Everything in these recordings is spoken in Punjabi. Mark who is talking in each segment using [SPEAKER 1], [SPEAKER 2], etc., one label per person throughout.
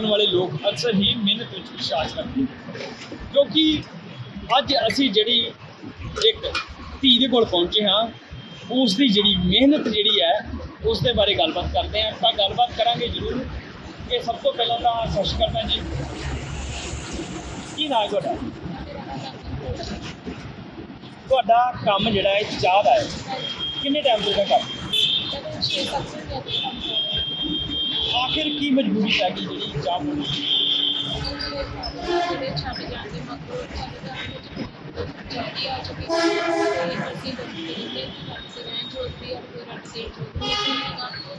[SPEAKER 1] ਕਰਨ ਵਾਲੇ ਲੋਕ ਅਕਸਰ ਹੀ ਮਿਹਨਤ ਵਿੱਚ ਵਿਸ਼ਵਾਸ ਕਰਦੇ ਕਿਉਂਕਿ ਅੱਜ ਅਸੀਂ ਜਿਹੜੀ ਇੱਕ ਧੀ ਦੇ ਕੋਲ ਪਹੁੰਚੇ ਹਾਂ ਉਸ ਦੀ ਜਿਹੜੀ ਮਿਹਨਤ ਜਿਹੜੀ ਹੈ ਉਸ ਦੇ ਬਾਰੇ ਗੱਲਬਾਤ ਕਰਦੇ ਹਾਂ। ਤਾਂ ਗੱਲਬਾਤ ਕਰਾਂਗੇ ਜ਼ਰੂਰ। ਕਿ ਸਭ ਤੋਂ ਪਹਿਲਾਂ ਤਾਂ ਸਤਿ ਸ਼੍ਰੀ ਅਕਾਲ ਜੀ। ਕੀ ਨਾਮ ਤੁਹਾਡਾ? ਤੁਹਾਡਾ ਕੰਮ ਜਿਹੜਾ ਹੈ, ਚਾਹ ਦਾ ਹੈ। ਕਿੰਨੇ ਟਾਈਮ ਤੋਂ ਦਾ ਕੰਮ। ਆਖਿਰ ਕੀ ਮਜਬੂਰੀ ਪੈ ਗਈ ਜਿਹੜੀ ਚਾਹ ਬਣਾਉਣ ਦੀ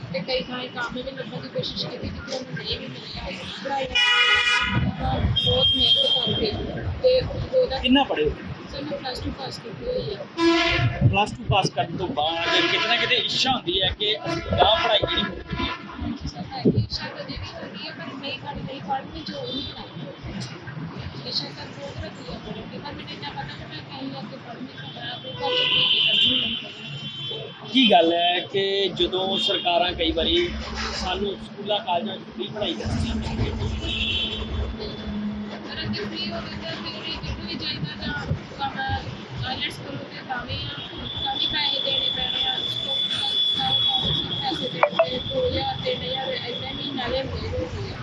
[SPEAKER 2] ਤੇ ਕਈ ਥਾਂ ਕੰਮ ਵੀ ਲੱਭਣ ਦੀ ਕੋਸ਼ਿਸ਼ ਕੀਤੀ ਕਿ ਉਹਨੂੰ ਨਹੀਂ ਵੀ ਮਿਲਿਆ ਪੜ੍ਹਾਈ ਬਹੁਤ ਮਿਹਨਤ ਕਰਕੇ ਤੇ ਉਹਦਾ
[SPEAKER 1] ਕਿੰਨਾ ਪੜ੍ਹੇ
[SPEAKER 2] ਸਰ ਮੈਂ ਪਲੱਸ 2 ਪਾਸ ਕੀਤੀ ਹੋਈ ਹੈ?
[SPEAKER 1] ਪਲੱਸ 2 ਪਾਸ ਕਰਨ ਤੋਂ ਬਾਅਦ ਕਿਤੇ ਨਾ ਕਿਤੇ ਇੱਛਾ ਹੁੰਦੀ ਹੈ ਕਿ ਅਸੀਂ ਗਾਂ ਪੜ੍ਹਾਈ ਜਿਹੜੀ
[SPEAKER 2] ਸਰ ਹੈ ਕਿ ਸ਼ਾਇਦ ਇਹ ਵੀ ਹੁੰਦੀ ਹੈ ਪਰ ਨਹੀਂ ਕਰ ਨਹੀਂ ਪੜ੍ਹਨੀ ਜੋ ਨਹੀਂ ਕਰਨੀ ਇਹ ਸ਼ਾਇਦ ਸਰ ਬਹੁਤ ਰੱਖੀ ਹੈ ਪਰ ਮੈਨੂੰ ਇੰਨਾ ਪਤਾ ਕਿ ਮੈਂ ਕहीं ਅੱਗੇ ਪੜ੍ਹਨੀ ਕਰਨਾ ਕੋਈ
[SPEAKER 1] ਕੀ ਗੱਲ ਹੈ ਕਿ ਜਦੋਂ ਸਰਕਾਰਾਂ ਕਈ ਵਾਰੀ ਸਾਨੂੰ ਸਕੂਲਾਂ, ਕਾਲਜਾਂ 'ਚ ਫ੍ਰੀ ਪੜ੍ਹਾਈ ਕਰਦੀਆਂ ਨੇ?
[SPEAKER 2] ਫ੍ਰੀ ਹੋ ਗਈ ਤਾਂ ਥਿਊਰੀ ਕਿਤੇ ਵੀ ਚਾਹੀਦਾ ਜਾਂ ਕੰਮ ਆਈਲੈਟਸ ਕਰੋਗੇ ਤਾਂ ਵੀ ਤਾਂ ਵੀ ਪੈਸੇ ਦੇਣੇ ਪੈਣੇ ਆ ਸਟੋਕ ਦਾ ਪੈਸੇ ਦੇਣੇ ਦੋ ਹਜ਼ਾਰ ਤਿੰਨ ਹਜ਼ਾਰ ਮਹੀਨਾ ਦੇ ਹੋਏ ਹੋ ਗਏ ਆ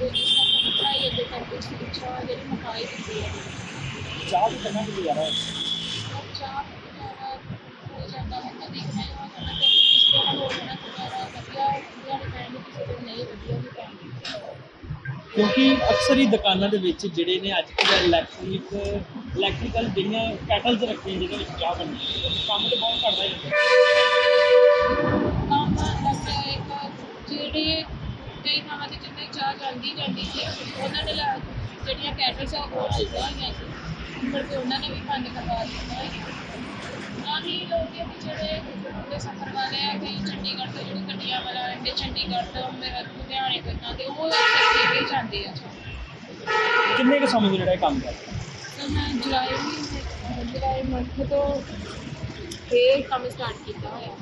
[SPEAKER 2] ਪੜ੍ਹਾਈ ਅੱਗੇ ਕਰਕੇ ਸਿੱਖਿਆ ਜਿਹੜੀ ਮੁਕਾਈ ਦਿੱਤੀ ਹੈ
[SPEAKER 1] ਚਾਹ ਵੀ ਕਰਨਾ ਕਿ ਗੁਜ਼ਾਰਾ
[SPEAKER 2] ਚਾਹ ਹੋ ਜਾਂਦਾ ਹੈ ਕਦੀ ਕਦਾਈ ਹੋ ਜਾਂਦਾ ਕਿ ਇਸ ਤਰ੍ਹਾਂ ਹੋ ਜਾਣਾ ਵਧੀਆ ਵਧੀਆ ਨਹੀਂ ਕਿਸੇ ਕੋਲ ਨਹੀਂ ਵਧੀਆ ਨਹੀਂ
[SPEAKER 1] ਕਿਉਂਕਿ ਅਕਸਰ ਹੀ ਦੁਕਾਨਾਂ ਦੇ ਵਿੱਚ ਜਿਹੜੇ ਨੇ ਅੱਜ ਕੱਲ੍ਹ ਇਲੈਕਟ੍ਰਿਕ ਇਲੈਕਟ੍ਰੀਕਲ ਜਿਹੜੀਆਂ ਕੈਟਲਸ ਰੱਖੀਆਂ ਜਿਹਦੇ ਵਿੱਚ ਚਾਹ ਬਣਦੀ ਹੈ ਕੰਮ ਤੇ ਬਹੁਤ ਘੱਟਦਾ ਹੀ ਹੈ
[SPEAKER 2] ਜਿਹੜੇ ਕਈ ਥਾਵਾਂ ਤੇ ਜਿੰਨੇ ਚਾਹ ਜਾਂਦੀ ਜਾਂਦੀ ਸੀ ਉਹਨਾਂ ਨੇ ਲਾ- ਜਿਹੜੀਆਂ ਕੈਟਲਸ ਆ ਉਹ ਲੱਗੀਆਂ ਹੋਈਆਂ ਸੀ। ਪਰ ਫਿਰ ਉਹਨਾਂ ਨੇ ਵੀ ਬੰਦ ਕਰਵਾ ਦਿੱਤਾ ਨਾ ਹੀ ਲੋਕ ਇਹ ਵੀ ਜਿਹੜੇ ਦੇ ਸਫ਼ਰ ਵਾਲੇ ਆ ਕਈ ਚੰਡੀਗੜ੍ਹ ਤੋਂ ਜਿਹੜੇ ਗੱਡੀਆਂ ਵਾਲਾ ਆਉਂਦੇ ਚੰਡੀਗੜ੍ਹ ਤੋਂ ਮੇਰਾ ਲੁਧਿਆਣੇ ਤੱਕ ਦੇ ਉਹ ਅਕਸਰ ਦੇ ਕੇ ਜਾਂਦੇ ਆ।
[SPEAKER 1] ਕਿੰਨੇ ਕੁ ਸਮੇਂ ਤੋਂ ਜਿਹੜਾ ਇਹ ਕੰਮ ਕਰਦਾ
[SPEAKER 2] ਤਾਂ ਮੈਂ ਜੁਲਾਈ ਮਹੀਨੇ ਜੁਲਾਈ ਮੰਥ ਤੋਂ ਇਹ ਕੰਮ ਸਟਾਰਟ ਕੀਤਾ ਹੋਇਆ।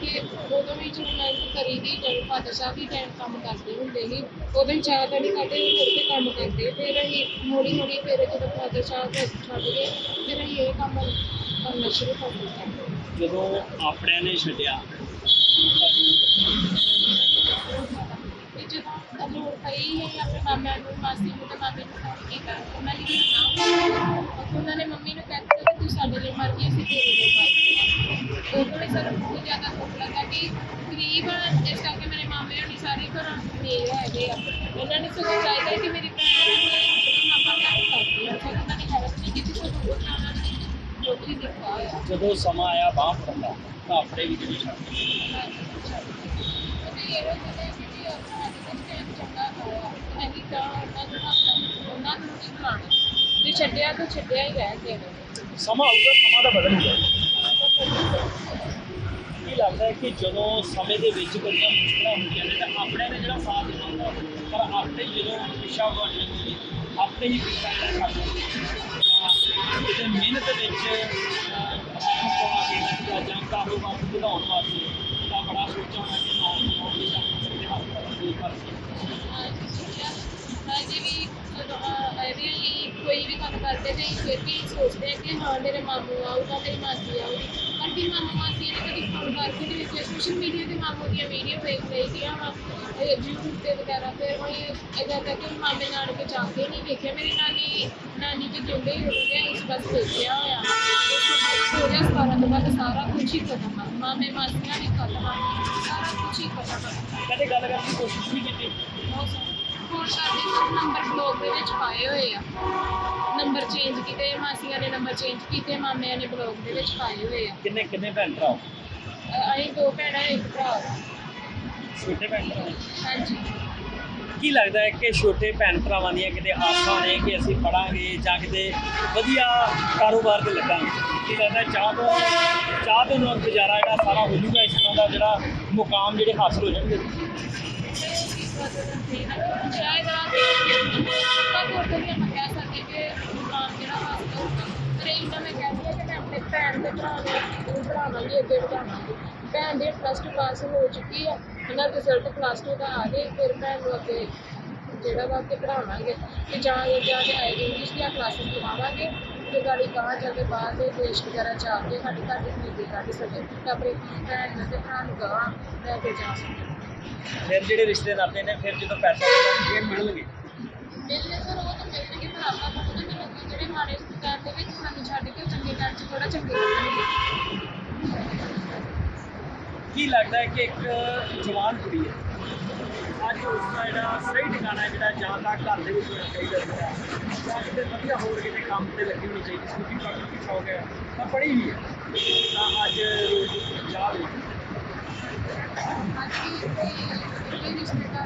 [SPEAKER 1] ਕਿ
[SPEAKER 2] ਉਦੋਂ ਵੀ ਜਦੋਂ ਮੈਂ ਕਰੀ ਦੀ ਜਦੋਂ ਫਾਦਰ ਸਾਹਿਬ ਵੀ ਟਾਈਮ ਕੰਮ ਕਰਦੇ ਹੁੰਦੇ ਸੀ ਉਦੋਂ ਹੀ ਚਾਹ ਤਾਂ ਨਹੀਂ ਕਰਦੇ ਹੋਰ ਤੇ ਕੰਮ ਕਰਦੇ। ਫਿਰ ਅਸੀਂ ਹੌਲੀ ਹੌਲੀ ਫਿਰ ਜਦੋਂ ਫਾਦਰ ਸਾਹਿਬ ਛੱਡ ਗਏ ਫਿਰ ਅਸੀਂ ਇਹ ਕੰਮ ਕਰਨਾ ਸ਼ੁਰੂ ਕਰ ਦਿੱਤਾ।
[SPEAKER 1] ਜਦੋਂ ਆਪਣਿਆਂ ਨੇ ਛੱਡਿਆ।
[SPEAKER 2] ਤੇ ਜਦੋਂ ਲੋੜ ਪਈ ਹੈ ਆਪਣੇ ਮਾਮਾ ਨੂੰ ਮਾਸੀ ਨੂੰ ਤੇ ਮਾਮੇ ਨੂੰ ਫੋਨ ਕੀਤਾ। ਉਹਨਾਂ ਨੇ ਕਿਹਾ ਉਹਨਾਂ ਨੇ ਮੰਮੀ ਨੂੰ ਕਹਿ ਦਿੱਤਾ ਕਿ ਤੂੰ ਸਾਡੇ ਲਈ ਮਰ ਗਈ ਅਸੀਂ ਤੇਰੇ ਲਈ ਮਰ ਗਏ ਉਹ ਵੀ ਸਰ ਬਹੁਤ ਜ਼ਿਆਦਾ ਦੁੱਖ ਲੱਗਾ ਕਿ ਗਰੀਬ ਇਸ ਕਰਕੇ ਮੇਰੇ ਮਾਮੇ ਹੋਣੀ ਸਾਰੇ ਘਰਾਂ ਮੇਰੇ ਹੈਗੇ ਆ। ਉਹਨਾਂ ਨੇ ਸਗੋਂ ਚਾਹੀਦਾ ਕਿ ਮੇਰੀ ਭੈਣ ਨੇ ਮਾਪਾ ਦਾ ਕਰਦੀ ਆ ਸਗੋਂ ਉਹਨਾਂ ਨੇ ਹੈਲਪ ਨਹੀਂ ਕੀਤੀ ਸਗੋਂ ਉਹਨਾਂ ਨੇ ਰੋਟੀ ਦਿੱਤਾ ਹੋਇਆ
[SPEAKER 1] ਜਦੋਂ ਸਮਾਂ ਆਇਆ ਬਾਹ ਫੜਨ ਦਾ ਤਾਂ ਆਪਣੇ ਵੀ ਜਿਹੜੀ ਛੱਡ ਦਿੱਤੀ।
[SPEAKER 2] ਤੇ ਛੱਡਿਆ ਤਾਂ ਛੱਡਿਆ ਹੀ ਰਹਿ ਗਿਆ
[SPEAKER 1] ਸਮਾਂ ਆਊਗਾ ਸਮਾਂ ਤਾਂ ਬਦਲੂਗਾ ਕੀ ਲੱਗਦਾ ਹੈ ਕਿ ਜਦੋਂ ਸਮੇਂ ਦੇ ਵਿੱਚ ਬੜੀਆਂ ਮੁਸ਼ਕਲਾਂ ਹੁੰਦੀਆਂ ਨੇ ਤਾਂ ਆਪਣੇ ਨੇ ਜਿਹੜਾ ਸਾਥ ਦੇਣਾ ਪਰ ਆਪਣੇ ਹੀ ਜਦੋਂ ਪਿੱਛਾ ਹੋ ਜਾਂਦੀ ਆਪਣੇ ਹੀ ਪਿੱਛਾ ਜਿਹੜਾ ਛੱਡ ਕਿਤੇ ਮਿਹਨਤ ਵਿੱਚ ਆਪਣਾ ਪਾ ਕੇ ਜਾਂ ਕਾਰੋਬਾਰ ਨੂੰ ਵਧਾਉਣ ਵਾਸਤੇ ਤਾਂ ਬੜਾ ਸੋਚਿਆ ਹੋਣਾ ਕਿ ਨੌਜਵਾਨ ਦੇ ਆਪਣੇ ਹੱਥ ਦੇ ਕਰਕੇ
[SPEAKER 2] ਅਜੇ ਵੀ ਜਦੋਂ ਅਹ, ਇਹਦੇ ਲਈ ਕੋਈ ਵੀ ਕੰਮ ਕਰਦੇ ਤੇ ਅਸੀਂ ਫਿਰ ਵੀ ਸੋਚਦੇ ਹਾਂ ਕਿ ਹਾਂ ਮੇਰੇ ਮਾਮੂ ਆਊਗਾ ਮੇਰੀ ਮਾਸੀ ਆਊਗੀ। ਪਰ ਫਿਰ ਮਾਮੂ ਮਾਸੀ ਨੇ ਕਦੀ ਫੋਨ ਕਰਕੇ ਨਹੀਂ ਵੇਖਿਆ ਸੋਸ਼ਲ ਮੀਡੀਆ ਤੇ ਮਾਮੂ ਦੀਆਂ ਵੀਡੀਓ ਵੇਖ ਲਈਆਂ ਵਾ YouTube ਤੇ ਵਗੈਰਾ ਫਿਰ ਉਹ ਇਦਾਂ ਕਰਕੇ ਮਾਮੇ ਨਾਲ ਕੇ ਜਾ ਕੇ ਨਹੀਂ ਵੇਖਿਆ ਮੇਰੀ ਨਾਨੀ ਨਾਨੀ ਜੀ ਜਿਉਂਦੇ ਹੀ ਹੋ ਗਏ ਇਸ ਬਸ ਵੇਖਿਆ ਹੋਇਆ। ਤੋਂ ਬਾਅਦ 2017 ਤੋਂ ਬਾਅਦ ਸਾਰਾ ਕੁਝ ਹੀ ਖਤਮ ਆ। ਮਾਮੇ ਮਾਸੀਆਂ ਵੀ ਖਤਮ ਆ। ਸਾਰਾ ਕੁਝ ਹੀ ਖਤਮ ਆ।
[SPEAKER 1] ਕਦੇ ਗੱਲ ਕਰਨ ਦੀ ਕੋਸ਼ਿਸ਼ ਨਹੀਂ ਕੀਤੀ।
[SPEAKER 2] ਫੋਨ ਕਰਦੇ ਸਭ ਨੰਬਰ ਬਲੌਗ ਦੇ ਵਿੱਚ ਪਾਏ ਹੋਏ ਆ। ਨੰਬਰ ਚੇਂਜ ਕੀਤੇ ਮਾਸੀਆਂ ਨੇ ਨੰਬਰ ਚੇਂਜ ਕੀਤੇ ਮਾਮਿਆਂ ਨੇ ਬਲੌਗ ਦੇ ਵਿੱਚ ਪਾਏ ਹੋਏ ਆ।
[SPEAKER 1] ਕਿੰਨੇ ਕਿੰਨੇ ਭੈਣ ਭਰਾ? ਹੋ?
[SPEAKER 2] ਅ- ਅਸੀਂ ਦੋ ਭੈਣਾਂ ਇੱਕ ਭਰਾ।
[SPEAKER 1] ਛੋਟੇ ਭੈਣ ਭਰਾ? ਹੋ?
[SPEAKER 2] ਹਾਂਜੀ।
[SPEAKER 1] ਕੀ ਲੱਗਦਾ ਹੈ ਕਿ ਛੋਟੇ ਭੈਣ ਭਰਾਵਾਂ ਦੀਆਂ ਕਿਤੇ ਆਸਾਂ ਨੇ ਕਿ ਅਸੀਂ ਪੜਾਂਗੇ ਜਾਂ ਕਿਤੇ ਵਧੀਆ ਕਾਰੋਬਾਰ ਤੇ ਲੱਗਾਂਗੇ? ਕੀ ਲੱਗਦਾ ਚਾਹ ਤੋਂ ਚਾਹ ਤੋਂ ਨਾਲ ਗੁਜ਼ਾਰਾ ਜਿਹੜਾ ਸਾਰਾ ਹੋ ਜੂਗਾ ਇਸ ਤਰ੍ਹਾਂ ਦਾ ਜਿਹੜਾ ਮੁਕਾਮ ਜਿਹੜੇ ਹਾਸਲ ਹੋ ਜਾਣਗੇ?
[SPEAKER 2] ਸ਼ਾਇਦ ਆਪਾਂ ਕੋਲ ਤੋਂ ਵੀ ਆਪਾਂ ਕਹਿ ਸਕਦੇ ਕਿ ਮੁਕਾਮ ਜਿਹੜਾ ਹਾਸਲ ਹੋਊਗਾ ਪਰ ਇਹ ਤਾਂ ਮੈਂ ਕਹਿੰਦੀ ਹਾਂ ਕਿ ਮੈਂ ਆਪਣੇ ਭੈਣ ਦੇ ਭਰਾ ਨੂੰ ਪੜਾਵਾਂਗੀ ਅੱਗੇ ਵਧਾਵਾਂਗੀ ਭੈਣ ਦੇ ਪਲੱਸ ਟੂ ਪਾਸ ਹੋ ਚੁੱਕੀ ਆ ਉਹਨਾਂ ਦਾ ਰਿਜ਼ਲਟ ਪਲੱਸ ਟੂ ਦਾ ਆ ਗਏ ਫਿਰ ਭੈਣ ਨੂੰ ਅੱਗੇ ਜਿਹੜਾ ਵਾ ਅੱਗੇ ਪੜਾਵਾਂਗੇ ਤੇ ਜਾਂ ਜਾਂ ਤੇ ਆਈ ਇੰਗਲਿਸ਼ ਦੀਆਂ ਕਲਾਸਿਸ ਲਵਾਵਾਂਗੇ ਤੇ ਗਾੜੀ ਕਹਾਂ ਜਾ ਕੇ ਬਾਹਰ ਦੇ ਦੇਸ਼ ਵਗੈਰਾ ਜਾ ਕੇ ਸਾਡੇ ਘਰ ਦੀ ਜ਼ਿੰਦਗੀ ਕੱਢ ਸਕੇ ਤੇ ਆਪਣੇ ਭੈਣ ਤੇ ਭਰਾ ਨੂੰ ਗਾਂ ਲੈ ਕੇ ਜਾ ਸਕੇ
[SPEAKER 1] ਫਿਰ ਜਿਹੜੇ ਰਿਸ਼ਤੇ ਨਾਤੇ ਨੇ, ਫਿਰ ਜਦੋਂ ਪੈਸਾ ਮਿਲੇਗਾ ਫਿਰ ਮਿਲਣਗੇ।
[SPEAKER 2] ਬਿਜ਼ਨਸ ਉਹ ਤਾਂ ਮਿਲਣਗੇ ਪਰ ਆਪਾਂ ਨੂੰ ਉਹਦੇ ਨਾਲ ਜਿਹੜੇ ਮਾੜੇ ਸਟੈਂਡ ਦੇ ਵਿੱਚ ਸਾਨੂੰ ਛੱਡ ਕੇ ਉਹ ਚੰਗੇ ਟਾਈਮ 'ਚ ਥੋੜਾ ਚੰਗੇ ਲੱਗਣਗੇ
[SPEAKER 1] ਕੀ ਲੱਗਦਾ ਹੈ ਕਿ ਇੱਕ ਜਵਾਨ ਕੁੜੀ ਹੈ? ਅੱਜ ਉਸ ਦਾ ਜਿਹੜਾ ਸਹੀ ਠਿਕਾਣਾ ਹੈ, ਜਿਹੜਾ ਜਾਂ ਤਾਂ ਘਰ ਦੇ ਵਿੱਚ ਹੋਣਾ ਚਾਹੀਦਾ ਸੀਗਾ ਜਾਂ ਕਿਤੇ ਵਧੀਆ ਹੋਰ ਕਿਤੇ ਕੰਮ ਤੇ ਲੱਗੀ ਹੋਣੀ ਚਾਹੀਦੀ ਸੀ ਕਿਉਂਕਿ ਪੜ੍ਹਨ ਦੀ ਸ਼ੌਕ ਹੈ, ਤਾਂ ਪੜ੍ਹੀ ਵੀ ਹੈ। ਤਾਂ ਅੱਜ ਰੋਜ਼ ਜਾ ਰਹੀ ਹੈ।
[SPEAKER 2] ਅੱਜ ਵੀ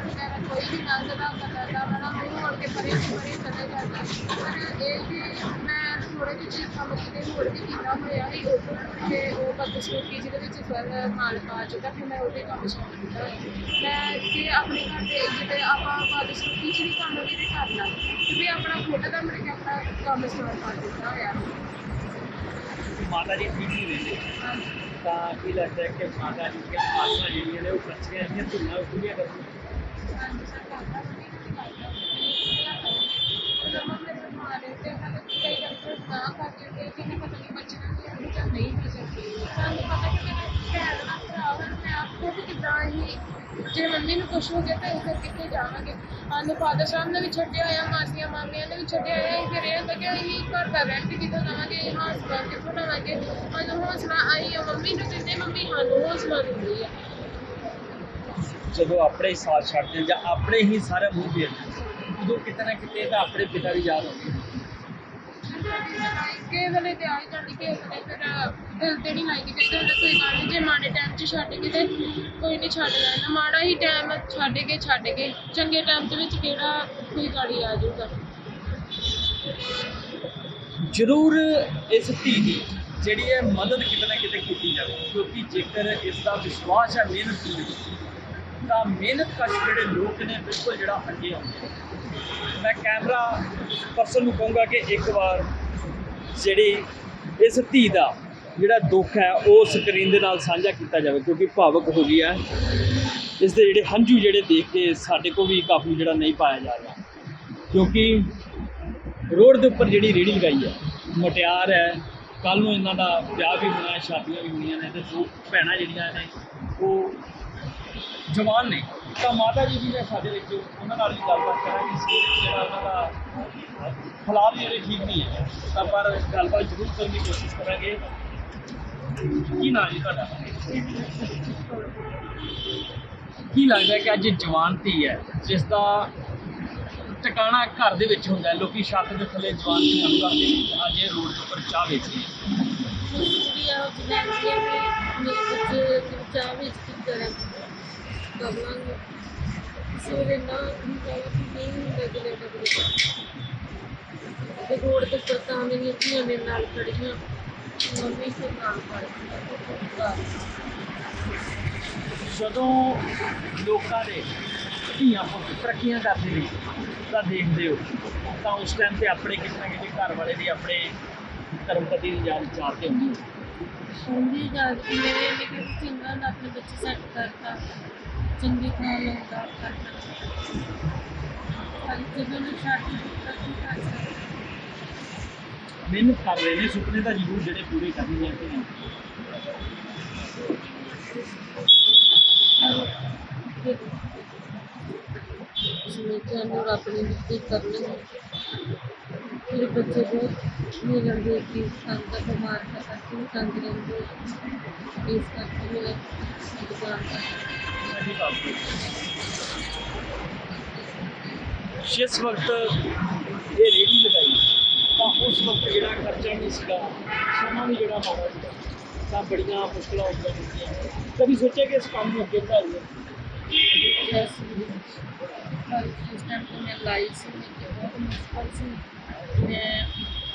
[SPEAKER 2] ਵਗੈਰਾ ਕੋਈ ਵੀ ਨਾ ਜਦਾ ਕਰਦਾ ਬੜਾ ਮੂੰਹ ਕੇ ਪਰੇ ਪਰੇ ਚਲੇ ਪਰ ਇਹ ਮੈਂ ਥੋੜੇ ਜਿਹੇ ਕੰਮ ਕਿਤੇ ਹੋਰ ਵੀ ਕੀਤਾ ਹੋਇਆ ਸੀ ਉਹ ਜਿਹਦੇ ਵਿੱਚ ਸਰ ਮਾਲ ਪਾ ਚੁੱਕਾ ਫਿਰ ਮੈਂ ਉਹਦੇ ਕੰਮ ਸ਼ੁਰੂ ਕੀਤਾ ਮੈਂ ਕਿ ਆਪਣੇ ਘਰ ਦੇ ਜਿੱਤੇ ਆਪਾਂ ਬਦਸਲੂਕੀ ਚ ਵੀ ਕੰਮ ਵੀ ਨਹੀਂ ਕਰਨਾ ਕਿਉਂਕਿ ਆਪਣਾ ਖੁਦ ਦਾ ਮਿਲ ਕੇ ਆਪਣਾ ਕੰਮ ਸਟਾਰਟ ਕਰ ਦਿੱਤਾ ਹੋਇਆ
[SPEAKER 1] ਮਾਤਾ ਜੀ ਠੀਕ ਨਹੀਂ ਰਹਿੰਦੇ। ਤਾਂ ਕੀ ਲੱਗਦਾ ਕਿ ਮਾਤਾ ਜੀ ਦੀਆਂ ਆਸਾਂ ਜਿਹੜੀਆਂ ਨੇ ਉਹ ਬੱਚੀਆਂ ਦੀਆਂ ਧੁਨਾਂ ਉੱਠੀਆਂ ਕਰਦੀਆਂ
[SPEAKER 2] ਨਹੀਂ ਹੋ ਸਕਦੀ ਸਾਨੂੰ ਪਤਾ ਕਿ ਮੇਰਾ ਭੈਣ ਦਾ ਜੇ ਮੰਮੀ ਨੂੰ ਕੁਛ ਹੋ ਗਿਆ ਤਾਂ ਫਿਰ ਕਿੱਥੇ ਜਾਵਾਂਗੇ? ਸਾਨੂੰ ਫਾਦਰ ਸਾਹਿਬ ਨੇ ਵੀ ਛੱਡਿਆ ਹੋਇਆ, ਮਾਸੀਆਂ ਮਾਮੀਆਂ ਨੇ ਵੀ ਛੱਡਿਆ ਹੋਇਆ ਫਿਰ ਇਹ ਹੁੰਦਾ ਕਿ ਅਸੀਂ ਘਰ ਦਾ ਰੈਂਟ ਕਿੱਥੋਂ ਲਵਾਂਗੇ ਹੌਸਲਾ ਕਿੱਥੋਂ ਲਵਾਂਗੇ ਸਾਨੂੰ ਹੌਸਲਾ ਆਈ ਆ ਮੰਮੀ ਨੂੰ ਦਿੰਦੇ ਮੰਮੀ ਸਾਨੂੰ ਹੌਸਲਾ ਦਿੰਦੀ ਆ।
[SPEAKER 1] ਜਦੋਂ ਆਪਣੇ ਸਾਥ ਛੱਡਦੇ ਹਾਂ ਜਾਂ ਆਪਣੇ ਹੀ ਸਾਰੇ ਮੂੰਹ ਦੇ ਉਦੋਂ ਕਿਤੇ ਨਾ ਕਿਤੇ ਤਾਂ ਆਪਣੇ ਪਿਤਾ ਦੀ ਯਾਦ ਆਉਂਦੀ ਹੈ
[SPEAKER 2] ਵੇਲੇ ਤੇ ਆ ਜਾਂਦੀ ਕਿਸੇ ਵੇਲੇ ਫਿਰ ਦਿਲ ਤੇ ਨਹੀਂ ਲਾਈ ਕਿਸੇ ਵੇਲੇ ਕੋਈ ਗੱਲ ਨਹੀਂ ਜੇ ਮਾੜੇ ਟਾਈਮ 'ਚ ਛੱਡ ਕੇ ਤੇ ਕੋਈ ਨਹੀਂ ਛੱਡ ਲੈਣਾ। ਮਾੜਾ ਹੀ ਟਾਈਮ ਛੱਡ ਕੇ ਛੱਡ ਕੇ। ਚੰਗੇ ਟਾਈਮ ਦੇ ਵਿੱਚ ਕਿਹੜਾ ਕੋਈ ਗਾੜੀ ਆ ਜਾਊਗਾ?
[SPEAKER 1] ਜ਼ਰੂਰ ਇਸ ਧੀ ਦੀ ਜਿਹੜੀ ਹੈ ਮਦਦ ਕਿਤੇ ਨਾ ਕਿਤੇ ਕੀਤੀ ਜਾਵੇ, ਕਿਉਂਕਿ ਜੇਕਰ ਇਸ ਦਾ ਵਿਸ਼ਵਾਸ ਹੈ ਮਿਹਨਤ ਦੀ ਤਾਂ ਮਿਹਨਤ ਕਸ਼ ਜਿਹੜੇ ਲੋਕ ਨੇ ਬਿਲਕੁਲ ਜਿਹੜਾ ਅੱਗੇ ਆਉਂਦੇ ਨੇ। ਮੈਂ ਕੈਮਰਾ ਪਰਸਨ ਨੂੰ ਕਹੂੰਗਾ ਕਿ ਇੱਕ ਵਾਰ ਜਿਹੜੀ ਇਸ ਧੀ ਦਾ ਜਿਹੜਾ ਦੁੱਖ ਹੈ, ਉਹ ਸਕਰੀਨ ਦੇ ਨਾਲ ਸਾਂਝਾ ਕੀਤਾ ਜਾਵੇ, ਕਿਉਂਕਿ ਭਾਵਕ ਹੋ ਗਈ ਹੈ। ਇਸ ਦੇ ਜਿਹੜੇ ਹੰਝੂ ਜਿਹੜੇ ਦੇਖ ਕੇ ਸਾਡੇ ਕੋਲ ਵੀ ਕਾਫੀ ਜਿਹੜਾ ਨਹੀਂ ਪਾਇਆ ਜਾ ਰਿਹਾ। ਕਿਉਂਕਿ ਰੋਡ ਦੇ ਉੱਪਰ ਜਿਹੜੀ ਰੇੜੀ ਲਗਾਈ ਹੈ, ਮਟਿਆਰ ਹੈ ਕੱਲ ਨੂੰ ਇਹਨਾਂ ਦਾ ਵਿਆਹ ਵੀ ਹੋਣਾ, ਸ਼ਾਦੀਆਂ ਵੀ ਹੋਣੀਆਂ ਨੇ, ਤੇ ਦੋ ਭੈਣਾਂ ਜਿਹੜੀਆਂ ਨੇ, ਉਹ ਜਵਾਨ ਨੇ। ਤਾਂ ਮਾਤਾ ਜੀ ਵੀ ਨੇ ਸਾਡੇ ਵਿੱਚ ਉਹਨਾਂ ਨਾਲ ਵੀ ਗੱਲਬਾਤ ਕਰਾਂਗੇ। ਸਵੇਰੇ ਜਿਹੜਾ ਉਹਨਾਂ ਦਾ ਹਾਲਾਤ ਜਿਹੜੇ ਠੀਕ ਨਹੀਂ ਹੈ। ਤਾਂ ਪਰ ਗੱਲਬਾਤ ਜ਼ਰੂਰ ਕਰਨ ਦੀ ਕੋਸ਼ਿਸ਼ ਕਰਾਂਗੇ। ਕੀ ਨਾਂ ਜੀ ਤੁਹਾਡਾ? ਕੀ ਲੱਗਦਾ ਕਿ ਅੱਜ ਜਵਾਨ ਧੀ ਹੈ, ਜਿਸ ਦਾ ਟਿਕਾਣਾ ਘਰ ਦੇ ਵਿੱਚ ਹੁੰਦਾ ਹੈ, ਲੋਕੀ ਛੱਤ ਦੇ ਥੱਲੇ ਜਵਾਨ ਧੀਆਂ ਨੂੰ ਰੱਖਦੇ ਨੇ ਅੱਜ ਇਹ ਰੋਡ ਦੇ ਉੱਪਰ ਚਾਹ ਵੇਚਦੀ ਹੈ
[SPEAKER 2] ਮੇਰੇ ਬੱਚੇ ਚਾਹ ਵਿੱਚ ਕੀ ਕਰਾਂ ਕਬਲਾਂ ਸਵੇਰੇ ਨਾ ਹੁੰਦਾ ਕਿ ਨਹੀਂ ਹੁੰਦਾ ਕਿ ਲੈ ਕੇ ਤੇ ਰੋਡ ਤੇ ਪਤਾ ਮੇਰੀਆਂ ਧੀਆਂ ਮੇਰੇ ਨਾਲ ਖੜੀਆਂ। ਮੰਮੀ ਸੇ ਨਾਲ ਖੜੀਆਂ
[SPEAKER 1] ਜਦੋਂ ਲੋਕਾਂ ਦੇ ਧੀਆਂ ਪੁੱਤ ਤਰੱਕੀਆਂ ਕਰਦੇ ਨੇ ਤਾਂ ਦੇਖਦੇ ਹੋ ਤਾਂ ਉਸ ਟਾਈਮ ਤੇ ਆਪਣੇ ਕਿਤੇ ਨਾ ਕਿਤੇ ਘਰ ਵਾਲੇ ਦੀ ਆਪਣੇ ਧਰਮ ਪਤੀ ਦੀ ਯਾਦ ਚਾਹਤੇ ਹੁੰਦੀ ਹੈ
[SPEAKER 2] ਹੁੰਦੀ ਗੱਲ ਕਿ ਮੇਰੇ ਲਈ ਕਿ ਚੰਗਾ ਨਾ ਆਪਣੇ ਬੱਚੇ ਸੈੱਟ ਕਰਤਾ। ਚੰਗੀ ਤਰ੍ਹਾਂ ਲੰਗਾ ਕਰਤਾ ਪਰ ਜਦੋਂ ਨੂੰ ਛੱਡ ਦਿੱਤਾ ਕੀ ਕਰ ਸਕਦਾ
[SPEAKER 1] ਮਿਹਨਤ ਕਰ ਰਹੇ ਨੇ ਸੁਪਨੇ ਤਾਂ ਜ਼ਰੂਰ ਜਿਹੜੇ ਪੂਰੇ ਕਰਨੇ ਆ ਧੀਆਂ
[SPEAKER 2] ਜਿਵੇਂ ਤੁਹਾਨੂੰ ਰੱਬ ਨੇ ਦਿੱਤੀ ਕਰਨੀ ਮੇਰੇ ਬੱਚੇ ਬਹੁਤ ਮੇਰੇ ਦੇਖ ਕੇ ਦਾ ਬਿਮਾਰ ਦਾ ਕਰਕੇ ਵੀ ਤੰਗ ਰਹਿੰਦੇ ਆ। ਇਸ ਕਰਕੇ ਮੈਂ ਦੁਕਾਨ ਦਾ
[SPEAKER 1] ਜਿਸ ਵਕਤ ਇਹ ਰੇੜੀ ਲਗਾਈ ਤਾਂ ਉਸ ਵਕਤ ਜਿਹੜਾ ਖਰਚਾ ਨਹੀਂ ਸੀਗਾ ਸਮਾਂ ਵੀ ਜਿਹੜਾ ਮਾੜਾ ਸੀਗਾ ਤਾਂ ਬੜੀਆਂ ਮੁਸ਼ਕਲਾਂ ਆਉਂਦੀਆਂ ਸੀਗੀਆਂ ਕਦੀ ਸੋਚਿਆ ਕਿ ਇਸ ਕੰਮ ਨੂੰ ਅੱਗੇ ਵਧਾਈਏ
[SPEAKER 2] ਯੈਸ ਪਰ ਉਸ ਟਾਈਮ ਤੇ ਮੈਂ ਲਾਈ ਸੀ ਮੈਂ ਬਹੁਤ ਮੁਸ਼ਕਲ ਸੀ ਮੈਂ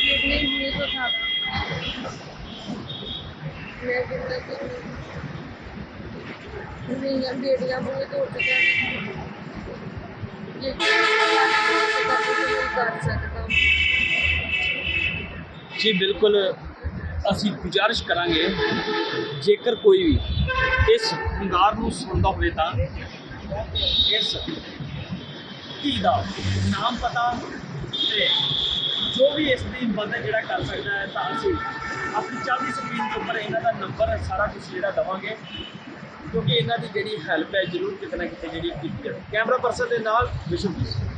[SPEAKER 3] मैं अपने बच्चे पेट नहीं हुए तो था मैं जिंदगी में मेरी बेटियां बुए तो उठ गए ये कर सकता हूँ
[SPEAKER 1] ਜੀ ਬਿਲਕੁਲ ਅਸੀਂ ਗੁਜ਼ਾਰਿਸ਼ ਕਰਾਂਗੇ ਜੇਕਰ ਕੋਈ ਵੀ ਇਸ ਹੰਗਾਰ ਨੂੰ ਸੁਣਦਾ ਹੋਵੇ ਤਾਂ ਇਸ ਧੀ ਦਾ ਨਾਮ ਪਤਾ ਤੇ ਜੋ ਵੀ ਇਸ ਦੀ ਮਦਦ ਜਿਹੜਾ ਕਰ ਸਕਦਾ ਹੈ ਤਾਂ ਅਸੀਂ ਆਪਣੀ ਚੱਲਦੀ ਸਕਰੀਨ ਦੇ ਉੱਪਰ ਇਹਨਾਂ ਦਾ ਨੰਬਰ ਸਾਰਾ ਕੁਝ ਜਿਹੜਾ ਦਵਾਂਗੇ। ਕਿਉਂਕਿ ਇਹਨਾਂ ਦੀ ਜਿਹੜੀ ਹੈਲਪ ਹੈ ਜ਼ਰੂਰ ਕਿਤੇ ਨਾ ਕਿਤੇ ਜਿਹੜੀ ਕੀਤੀ ਜਾਵੇ ਕੈਮਰਾ ਪਰਸਨ ਦੇ ਨਾਲ ਵਿਸ਼ਵਜੀਤ